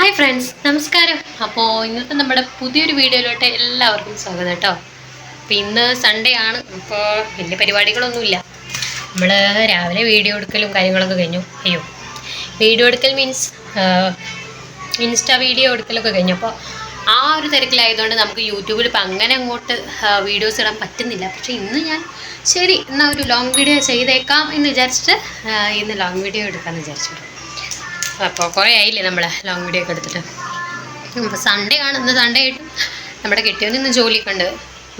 Hi friends നമസ്കാരം. അപ്പോൾ ഇന്നത്തെ നമ്മുടെ പുതിയൊരു വീഡിയോയിലോട്ട് എല്ലാവർക്കും സ്വാഗതം കേട്ടോ. അപ്പോൾ ഇന്ന് സൺഡേ ആണ്. അപ്പോൾ വലിയ പരിപാടികളൊന്നുമില്ല. നമ്മൾ രാവിലെ വീഡിയോ എടുക്കലും കാര്യങ്ങളൊക്കെ കഴിഞ്ഞു. അയ്യോ. വീഡിയോ എടുക്കൽ മീൻസ് ഇൻസ്റ്റാ വീഡിയോ എടുക്കലൊക്കെ കഴിഞ്ഞു. അപ്പോൾ ആ ഒരു തിരക്കിലായതുകൊണ്ട് നമുക്ക് യൂട്യൂബിൽ ഇപ്പം അങ്ങനെ അങ്ങോട്ട് വീഡിയോസ് ഇടാൻ പറ്റുന്നില്ല. പക്ഷേ ഇന്ന് ഞാൻ ശരി എന്നാൽ ഒരു ലോങ് വീഡിയോ ചെയ്തേക്കാം എന്ന് വിചാരിച്ചിട്ട് ഇന്ന് ലോങ് വീഡിയോ എടുക്കാമെന്ന് വിചാരിച്ചിട്ടുണ്ട്. അപ്പോൾ കുറേ ആയില്ലേ നമ്മൾ ലോങ് വീഡിയോ ഒക്കെ എടുത്തിട്ട്. അപ്പോൾ സൺഡേ ആണ് ഇന്ന് സൺഡേ ആയിട്ടും നമ്മുടെ കെട്ടിയവൻ ഇന്ന്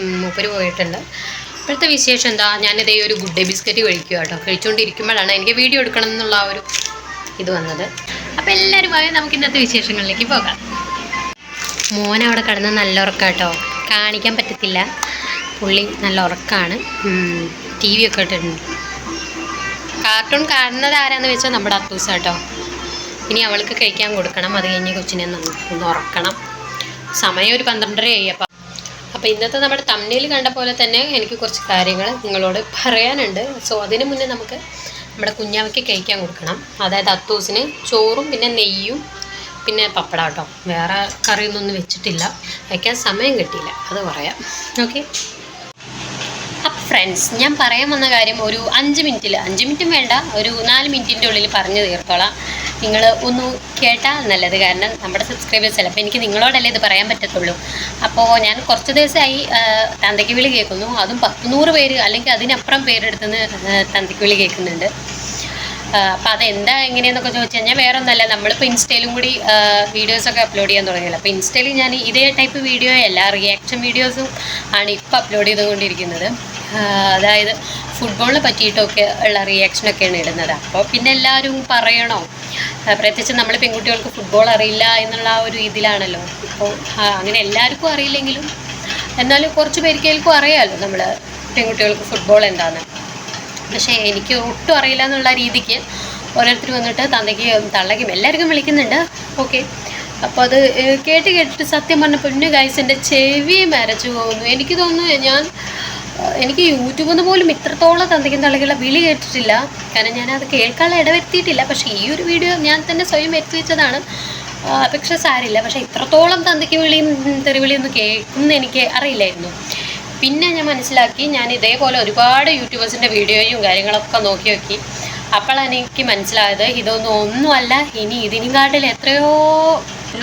ഉം, മൂപ്പര് പോയിട്ടുണ്ട്. ഇപ്പോഴത്തെ വിശേഷം എന്താ? ഞാനിതേ ഒരു ഗുഡ് ഡേ ബിസ്ക്കറ്റ് കഴിക്കുക കേട്ടോ. കഴിച്ചുകൊണ്ടിരിക്കുമ്പോഴാണ് എനിക്ക് വീഡിയോ എടുക്കണം എന്നുള്ള ആ ഒരു ഇത് വന്നത്. അപ്പോൾ എല്ലാവരും എല്ലാവരുമായി നമുക്ക് ഇന്നത്തെ വിശേഷങ്ങളിലേക്ക് പോകാം. മോൻ അവിടെ കിടന്ന് നല്ല ഉറക്കം കേട്ടോ. കാണിക്കാൻ പറ്റത്തില്ല. പുള്ളി നല്ല ഉറക്കമാണ് ടി വി ഒക്കെ ഇട്ടിട്ടുണ്ട്. കാർട്ടൂൺ കാണുന്നത് ആരാന്ന് വെച്ചാൽ നമ്മുടെ അത്തൂസ കേട്ടോ. ഇനി അവൾക്ക് കഴിക്കാൻ കൊടുക്കണം. അത് കഴിഞ്ഞ് കൊച്ചിനെ ഒന്ന് ഉറക്കണം. സമയം ഒരു പന്ത്രണ്ടരയായി. അപ്പം അപ്പോൾ ഇന്നത്തെ നമ്മുടെ തമ്മിൽ കണ്ട പോലെ തന്നെ എനിക്ക് കുറച്ച് കാര്യങ്ങൾ നിങ്ങളോട് പറയാനുണ്ട്. സോ അതിന് മുന്നേ നമുക്ക് നമ്മുടെ കുഞ്ഞാവയ്ക്ക് കഴിക്കാൻ കൊടുക്കണം. അതായത് അത്തൂസിന് ചോറും പിന്നെ നെയ്യും പിന്നെ പപ്പടം കേട്ടോ. വേറെ കറിയൊന്നും വെച്ചിട്ടില്ല. വയ്ക്കാൻ സമയം കിട്ടിയില്ല. അത് പറയാം. ഓക്കെ അപ്പം ഫ്രണ്ട്സ് ഞാൻ പറയാൻ വന്ന കാര്യം ഒരു അഞ്ച് മിനിറ്റിൽ അഞ്ച് മിനിറ്റും വേണ്ട. ഒരു നാല് മിനിറ്റിന്റെ ഉള്ളിൽ പറഞ്ഞു തീർത്തോളാം. നിങ്ങൾ ഒന്ന് കേട്ടാൽ നല്ലത്. കാരണം നമ്മുടെ സബ്സ്ക്രൈബേഴ്സ് ചിലപ്പോൾ എനിക്ക് നിങ്ങളോടല്ലേ ഇത് പറയാൻ പറ്റത്തുള്ളൂ. അപ്പോൾ ഞാൻ കുറച്ച് ദിവസമായി തന്തയ്ക്ക് വിളി കേൾക്കുന്നു. അതും പത്തുനൂറ് പേര് അല്ലെങ്കിൽ അതിനപ്പുറം പേരെടുത്തുനിന്ന് തന്തയ്ക്ക് വിളി കേൾക്കുന്നുണ്ട്. അപ്പോൾ അതെന്താ എങ്ങനെയെന്നൊക്കെ ചോദിച്ചു കഴിഞ്ഞാൽ വേറെ ഒന്നല്ല നമ്മളിപ്പോൾ ഇൻസ്റ്റയിലും കൂടി വീഡിയോസൊക്കെ അപ്ലോഡ് ചെയ്യാൻ തുടങ്ങിയല്ലോ. അപ്പോൾ ഇൻസ്റ്റയിൽ ഞാൻ ഇതേ ടൈപ്പ് വീഡിയോ എല്ലാ റിയാക്ഷൻ വീഡിയോസും ആണ് ഇപ്പോൾ അപ്ലോഡ് ചെയ്തുകൊണ്ടിരിക്കുന്നത്. അതായത് ഫുട്ബോളിനെ പറ്റിയിട്ടൊക്കെ ഉള്ള റിയാക്ഷനൊക്കെയാണ് ഇടുന്നത്. അപ്പോൾ പിന്നെ എല്ലാവരും പറയണോ? പ്രത്യേകിച്ച് നമ്മൾ പെൺകുട്ടികൾക്ക് ഫുട്ബോൾ അറിയില്ല എന്നുള്ള ആ ഒരു ഇതിലാണല്ലോ അപ്പോൾ അങ്ങനെ എല്ലാവർക്കും അറിയില്ലെങ്കിലും എന്നാലും കുറച്ച് പേർക്കേൽക്കും അറിയാമല്ലോ നമ്മൾ പെൺകുട്ടികൾക്ക് ഫുട്ബോൾ എന്താണെന്ന് പക്ഷേ എനിക്ക് ഒട്ടും അറിയില്ല എന്നുള്ള രീതിക്ക് ഓരോരുത്തർ വന്നിട്ട് തന്തയ്ക്കും തള്ളയ്ക്കും എല്ലാവർക്കും വിളിക്കുന്നുണ്ട്. ഓക്കെ. അപ്പോൾ അത് കേട്ട് കേട്ടിട്ട് സത്യം പറഞ്ഞ പൊന്നു ഗൈസ് എന്റെ ചെവി മരച്ചു പോകുന്നു. എനിക്ക് തോന്നുന്നു ഞാൻ എനിക്ക് യൂട്യൂബിൽ നിന്ന് പോലും ഇത്രത്തോളം തന്തയ്ക്കും തള്ളയ്ക്കുള്ള വിളി കേട്ടിട്ടില്ല. കാരണം അത് കേൾക്കാനുള്ള ഇടവരുത്തിയിട്ടില്ല. പക്ഷേ ഈ ഒരു വീഡിയോ ഞാൻ തന്നെ സ്വയം വരുത്തി വെച്ചതാണ് പക്ഷെ സാരില്ല. പക്ഷേ ഇത്രത്തോളം തന്തയ്ക്ക് വിളിയും തെറിവിളിയും ഒന്നും കേൾക്കുന്ന എനിക്ക് അറിയില്ലായിരുന്നു. പിന്നെ ഞാൻ മനസ്സിലാക്കി ഞാൻ ഇതേപോലെ ഒരുപാട് യൂട്യൂബേഴ്സിന്റെ വീഡിയോയും കാര്യങ്ങളൊക്കെ നോക്കി നോക്കി. അപ്പോഴാണ് എനിക്ക് മനസ്സിലായത് ഇതൊന്നും ഒന്നുമല്ല. ഇനി ഇതിനും കാട്ടിൽ എത്രയോ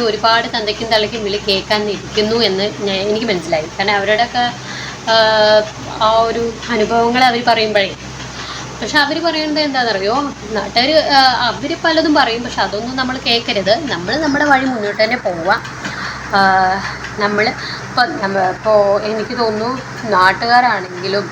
ഒരുപാട് തന്തയ്ക്കും തള്ളയ്ക്കും വിളി കേൾക്കാൻ ഇരിക്കുന്നു എന്ന് ഞാൻ എനിക്ക് മനസ്സിലായി. കാരണം അവരുടെയൊക്കെ ആ, ഒരു അനുഭവങ്ങൾ അവർ പറയുമ്പോഴേ. പക്ഷെ അവർ പറയുന്നത് എന്താണെന്നറിയോ? നാട്ടുകാർ അവർ പലതും പറയും പക്ഷെ അതൊന്നും നമ്മൾ കേൾക്കരുത്. നമ്മൾ നമ്മുടെ വഴി മുന്നോട്ട് തന്നെ പോവാം. നമ്മൾ ഇപ്പം ഇപ്പോൾ എനിക്ക് തോന്നുന്നു നാട്ടുകാരാണെങ്കിലും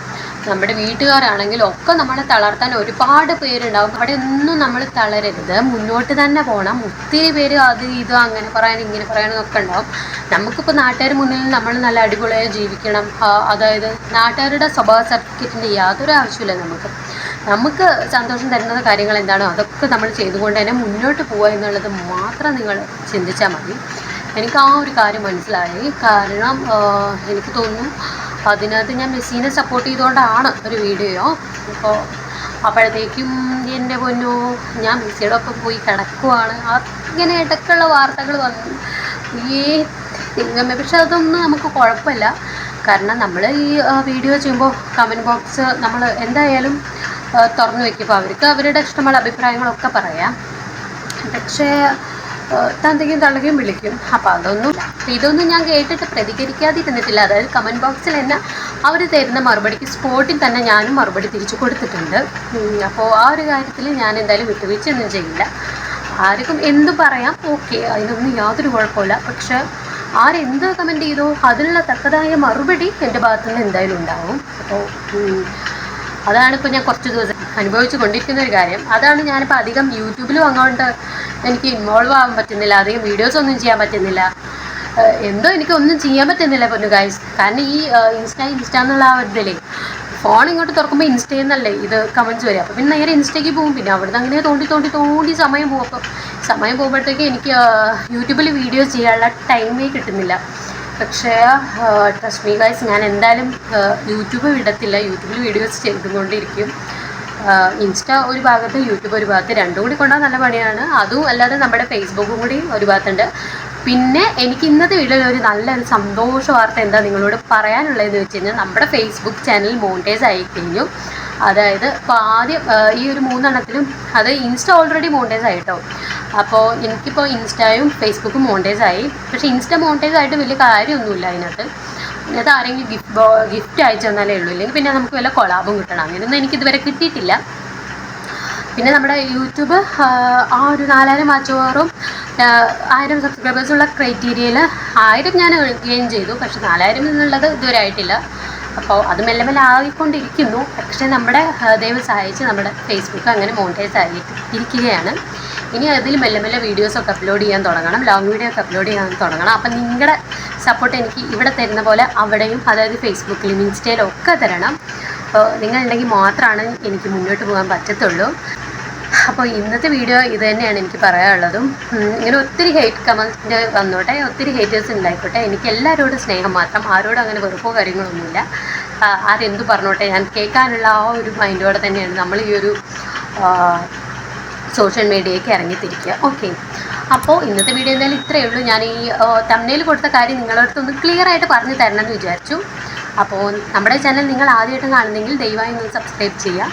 നമ്മുടെ വീട്ടുകാരാണെങ്കിലും ഒക്കെ നമ്മളെ തളർത്താൻ ഒരുപാട് പേരുണ്ടാവും. അവിടെ ഒന്നും നമ്മൾ തളരരുത്. മുന്നോട്ട് തന്നെ പോകണം ഒത്തിരി പേര് അത് ഇത് അങ്ങനെ പറയാൻ ഇങ്ങനെ പറയാനൊക്കെ ഉണ്ടാവും. നമുക്കിപ്പോൾ നാട്ടുകാർ മുന്നിൽ നമ്മൾ നല്ല അടിപൊളിയായി ജീവിക്കണം. അതായത് നാട്ടുകാരുടെ സ്വഭാവ സർട്ടിഫിക്കറ്റിന്റെ യാതൊരു ആവശ്യമില്ല നമുക്ക്. നമുക്ക് സന്തോഷം തരുന്ന കാര്യങ്ങൾ എന്താണോ? അതൊക്കെ നമ്മൾ ചെയ്തുകൊണ്ട് തന്നെ മുന്നോട്ട് പോവുക എന്നുള്ളത് മാത്രം നിങ്ങൾ ചിന്തിച്ചാൽ മതി. എനിക്ക് ആ ഒരു കാര്യം മനസ്സിലായി. കാരണം എനിക്ക് തോന്നുന്നു അതിനകത്ത് ഞാൻ മെസ്സിനെ സപ്പോർട്ട് ചെയ്തുകൊണ്ടാണ് ഒരു വീഡിയോ അപ്പോൾ അപ്പോഴത്തേക്കും എന്റെ പൊന്നു ഞാൻ മെസ്സിയുടെ ഒപ്പം പോയി കിടക്കുവാണ്. അങ്ങനെ ഇടയ്ക്കുള്ള വാർത്തകൾ വന്നു. ഈ ദൈവമേ പക്ഷെ അതൊന്നും നമുക്ക് കുഴപ്പമില്ല. കാരണം നമ്മൾ ഈ വീഡിയോ ചെയ്യുമ്പോൾ കമന്റ് ബോക്സ് നമ്മൾ എന്തായാലും തുറന്നു വെക്കുമ്പോൾ അവർക്ക് അവരുടെ ഇഷ്ടമുള്ള അഭിപ്രായങ്ങളൊക്കെ പറയാം. പക്ഷേ തന്തയ്ക്കും തള്ളയ്ക്കും വിളിക്കും. അപ്പം അതൊന്നും ഇതൊന്നും ഞാൻ കേട്ടിട്ട് പ്രതികരിക്കാതിരുന്നിട്ടില്ല. അതായത് കമന്റ് ബോക്സിൽ തന്നെ അവർ തരുന്ന മറുപടിക്ക് സ്പോട്ടിൽ തന്നെ ഞാനും മറുപടി തിരിച്ചു കൊടുത്തിട്ടുണ്ട്. അപ്പോൾ ആ ഒരു കാര്യത്തിൽ ഞാൻ എന്തായാലും വിട്ടുവീഴ്ചയൊന്നും ചെയ്യില്ല. ആർക്കും എന്ത് പറയാം ഓക്കെ അതിനൊന്നും യാതൊരു കുഴപ്പമില്ല. പക്ഷേ ആരെന്ത് കമന്റ് ചെയ്തോ അതിനുള്ള തക്കതായ മറുപടി എന്റെ ഭാഗത്തു നിന്ന് എന്തായാലും ഉണ്ടാവും. അപ്പോൾ അതാണിപ്പോൾ ഞാൻ കുറച്ച് ദിവസം അനുഭവിച്ചു കൊണ്ടിരിക്കുന്ന ഒരു കാര്യം. അതാണ് ഞാനിപ്പോൾ അധികം യൂട്യൂബിലും അങ്ങോട്ട് എനിക്ക് ഇൻവോൾവ് ആവാൻ പറ്റുന്നില്ല അധികം വീഡിയോസ് ഒന്നും ചെയ്യാൻ പറ്റുന്നില്ല. എന്തോ എനിക്ക് ഒന്നും ചെയ്യാൻ പറ്റുന്നില്ല പൊന്നു ഗൈസ് കാരണം ഈ ഇൻസ്റ്റ ഇൻസ്റ്റ എന്നുള്ള ആ ഇതിലേ ഫോൺ ഇങ്ങോട്ട് തുറക്കുമ്പോൾ ഇൻസ്റ്റയിൽ നിന്നല്ലേ ഇത് കമന്റ്സ് വരിക. അപ്പോൾ പിന്നെ നേരെ ഇൻസ്റ്റയ്ക്ക് പോകും. പിന്നെ അവിടുന്ന് അങ്ങനെ തോണ്ടി തോണ്ടി തോണ്ടി സമയം പോകും. അപ്പോൾ സമയം പോകുമ്പോഴത്തേക്ക് എനിക്ക് യൂട്യൂബിൽ വീഡിയോസ് ചെയ്യാനുള്ള ടൈമേ കിട്ടുന്നില്ല. പക്ഷേ ട്രസ്റ്റ് മീ ഗൈസ് ഞാൻ എന്തായാലും യൂട്യൂബ് വിടത്തില്ല. യൂട്യൂബിൽ വീഡിയോസ് ചെയ്തുകൊണ്ടിരിക്കും. ഇൻസ്റ്റ ഒരു ഭാഗത്ത് യൂട്യൂബ് ഒരു ഭാഗത്ത് രണ്ടും കൂടി കൊണ്ടാൽ നല്ല പണിയാണ്. അതും അല്ലാതെ നമ്മുടെ ഫേസ്ബുക്കും കൂടി ഒരു ഭാഗത്തുണ്ട്. പിന്നെ എനിക്ക് ഇന്നത്തെ വീഡിയോയിൽ ഒരു നല്ലൊരു സന്തോഷ വാർത്ത എന്താ നിങ്ങളോട് പറയാനുള്ളതെന്ന് വെച്ച് കഴിഞ്ഞാൽ നമ്മുടെ ഫേസ്ബുക്ക് ചാനൽ മോണ്ടേജ് ആയി കഴിഞ്ഞു അതായത് ഇപ്പോൾ ആദ്യം ഈ ഒരു മൂന്നെണ്ണത്തിലും അത് ഇൻസ്റ്റ ഓൾറെഡി മോണ്ടേജ് ആയിട്ടോ അപ്പോൾ എനിക്കിപ്പോൾ ഇൻസ്റ്റയും ഫേസ്ബുക്കും മോണ്ടേജ് ആയി. പക്ഷേ ഇൻസ്റ്റ മോണ്ടേജ് ആയിട്ട് വലിയ കാര്യമൊന്നുമില്ല അതിനകത്ത്. അത് ആരെങ്കിലും ഗിഫ്റ്റ് ഗിഫ്റ്റ് അയച്ചു തന്നാലേ ഉള്ളൂ. ഇല്ലെങ്കിൽ പിന്നെ നമുക്ക് വല്ല കൊളാബും കിട്ടണം. അങ്ങനെയൊന്നും എനിക്കിതുവരെ കിട്ടിയിട്ടില്ല. പിന്നെ നമ്മുടെ യൂട്യൂബ് ആ, ഒരു നാലായിരം വാച്ചോറും ആയിരം സബ്സ്ക്രൈബേഴ്സുള്ള ക്രൈറ്റീരിയയിൽ ആയിരം ഞാൻ ഗെയിൻ ചെയ്തു. പക്ഷെ നാലായിരം എന്നുള്ളത് ഇതുവരെ ആയിട്ടില്ല. അപ്പോൾ അത് മെല്ലെ മെല്ലെ ആയിക്കൊണ്ടിരിക്കുന്നു. പക്ഷേ നമ്മുടെ ദൈവം സഹായിച്ച് നമ്മുടെ ഫേസ്ബുക്ക് അങ്ങനെ മോണിറ്റൈസ് ആയി ഇരിക്കുകയാണ് ഇനി അതിൽ മെല്ലെ മെല്ലെ വീഡിയോസൊക്കെ അപ്ലോഡ് ചെയ്യാൻ തുടങ്ങണം. ലോങ് വീഡിയോ ഒക്കെ അപ്ലോഡ് ചെയ്യാൻ തുടങ്ങണം. അപ്പം നിങ്ങളുടെ സപ്പോർട്ട് എനിക്ക് ഇവിടെ തരുന്ന പോലെ അവിടെയും അതായത് ഫേസ്ബുക്കിലും ഇൻസ്റ്റയിലും ഒക്കെ തരണം. അപ്പോൾ നിങ്ങളുണ്ടെങ്കിൽ മാത്രമാണ് എനിക്ക് മുന്നോട്ട് പോകാൻ പറ്റത്തുള്ളൂ. അപ്പോൾ ഇന്നത്തെ വീഡിയോ ഇത് തന്നെയാണ് എനിക്ക് പറയാനുള്ളതും. ഇങ്ങനെ ഒത്തിരി ഹേറ്റ് കമന്റ് വന്നോട്ടെ ഒത്തിരി ഹേറ്റേഴ്സ് ഉണ്ടായിക്കോട്ടെ. എനിക്ക് എല്ലാവരോടും സ്നേഹം മാത്രം ആരോടും അങ്ങനെ വെറുപ്പോ കാര്യങ്ങളൊന്നുമില്ല. ആരെന്തു പറഞ്ഞോട്ടെ ഞാൻ കേൾക്കാനുള്ള ആ ഒരു മൈൻഡോടെ തന്നെയാണ് നമ്മൾ ഈ ഒരു സോഷ്യൽ മീഡിയയ്ക്ക് ഇറങ്ങിത്തിരിക്കുക. ഓക്കെ അപ്പോൾ ഇന്നത്തെ വീഡിയോ എന്തായാലും ഇത്രയേ ഉള്ളൂ. ഞാൻ ഈ തമ്മനയിൽ കൊടുത്ത കാര്യം നിങ്ങളടുത്ത് ഒന്ന് ക്ലിയർ ആയിട്ട് പറഞ്ഞു തരണം എന്ന് വിചാരിച്ചു. അപ്പോൾ നമ്മുടെ ചാനൽ നിങ്ങൾ ആദ്യമായിട്ട് കാണുന്നെങ്കിൽ ദയവായി ഒന്ന് സബ്സ്ക്രൈബ് ചെയ്യുക.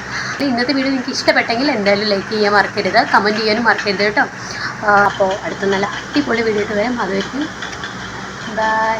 ഇന്നത്തെ വീഡിയോ നിങ്ങൾക്ക് ഇഷ്ടപ്പെട്ടെങ്കിൽ എന്തായാലും ലൈക്ക് ചെയ്യാൻ മറക്കരുത്. കമന്റ് ചെയ്യാനും മറക്കരുത് കേട്ടോ. അപ്പോൾ അടുത്ത നല്ല അടിപൊളി വീഡിയോ വരാം. അതുവരെയും ബൈ